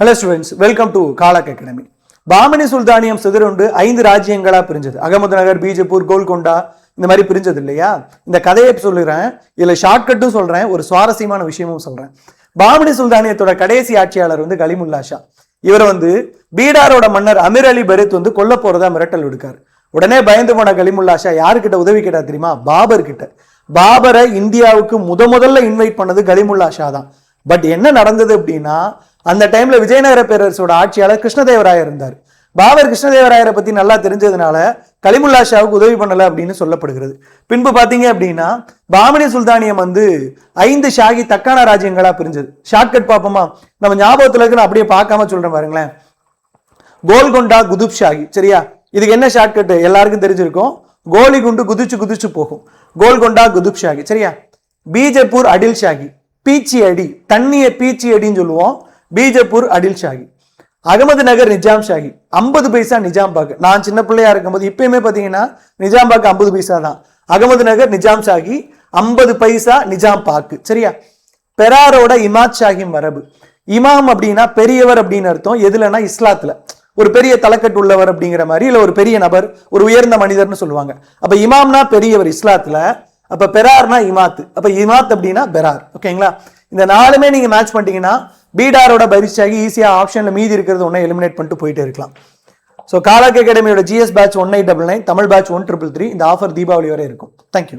Hello students welcome to Kalak academy Bahmani சுல்தானியம் சிதறுண்டு ஐந்து ராஜ்யங்களா பிரிஞ்சது. அகமது நகர் பிஜப்பூர் கோல்கொண்டா இந்த மாதிரி பிரிஞ்சது இல்லையா? இந்த கதையை சொல்லுறேன் இதுல ஷார்ட்கட்டும் சொல்றேன் ஒரு சுவாரஸ்யமான விஷயமும் சொல்றேன். பாமணி சுல்தானியத்தோட கடைசி ஆட்சியாளர் வந்து கலிமுல்லா ஷா. இவர் வந்து பீடாரோட மன்னர் அமீர் அலி பரித் வந்து கொல்ல போறதா மிரட்டல் விடுக்காரு. உடனே பயந்து போன கலிமுல்லா ஷா யாருக்கிட்ட உதவி கேட்டா தெரியுமா? பாபர் கிட்ட பாபரை இந்தியாவுக்கு முத முதல்ல இன்வைட் பண்ணது கலிமுல்லா ஷா தான். பட் என்ன நடந்தது அப்படின்னா அந்த டைம்ல விஜயநகர பேரரசோட ஆட்சியாளர் கிருஷ்ணதேவராயர் இருந்தார். பாபர் கிருஷ்ணதேவராயரை பத்தி நல்லா தெரிஞ்சதுனால கலிமுல்லா ஷாவுக்கு உதவி பண்ணல அப்படின்னு சொல்லப்படுகிறது. பின்பு பாத்தீங்க அப்படின்னா பாமனி சுல்தானியம் வந்து ஐந்து ஷாகி தக்கான ராஜ்யங்களா பிரிஞ்சது. ஷார்ட்கட் பார்ப்போமா? நம்ம ஞாபகத்துல இருக்கு நான் அப்படியே பார்க்காம சொல்றேன் பாருங்களேன். கோல்கொண்டா குதுப் ஷாகி சரியா? இதுக்கு என்ன ஷார்ட்கட் எல்லாருக்கும் தெரிஞ்சிருக்கும். கோலி குண்டு குதிச்சு குதிச்சு போகும். கோல்கொண்டா குதுப் ஷாகி சரியா? பீஜப்பூர் அடில் ஷாகி. பீச்சி அடி தண்ணியை பீச்சி அடின்னு சொல்லுவோம். பீஜப்பூர் அடில் ஷாகி அகமது நகர் நிஜாம் ஷாகி ஐம்பது பைசா நிஜாம் பாக். நான் சின்ன பிள்ளையா இருக்கும்போது இப்பயுமே பார்த்தீங்கன்னா நிஜாம் பாக் ஐம்பது பைசா தான். அகமது நகர் நிஜாம் ஷாகி ஐம்பது பைசா நிஜாம் பாக்கு சரியா? பெராரோட இமாத் ஷாகி மரபு. இமாம் அப்படின்னா பெரியவர் அப்படின்னு அர்த்தம். எதுலன்னா இஸ்லாத்துல. ஒரு பெரிய தலைக்கட்டு உள்ளவர் அப்படிங்கிற மாதிரி இல்ல ஒரு பெரிய நபர் ஒரு உயர்ந்த மனிதர்னு சொல்லுவாங்க. அப்ப இமாம்னா பெரியவர் இஸ்லாத்துல. அப்ப பெரார்னா இமாத். அப்ப இமாத் அப்படின்னா பெரார் ஓகேங்களா இந்த நாலுமே நீங்க மேட்ச் பண்ணிட்டீங்கன்னா பீடாரோட பரிசாகி ஈஸியா ஆப்ஷன்ல மீதி இருக்கிறது ஒன்றை எலிமினேட் பண்ணிட்டு போயிட்டே இருக்கலாம். So காலாக் அகாடமியோட GS batch one eight double nine Tamil batch one triple three இந்த ஆஃபர் தீபாவளி வரை இருக்கும். Thank you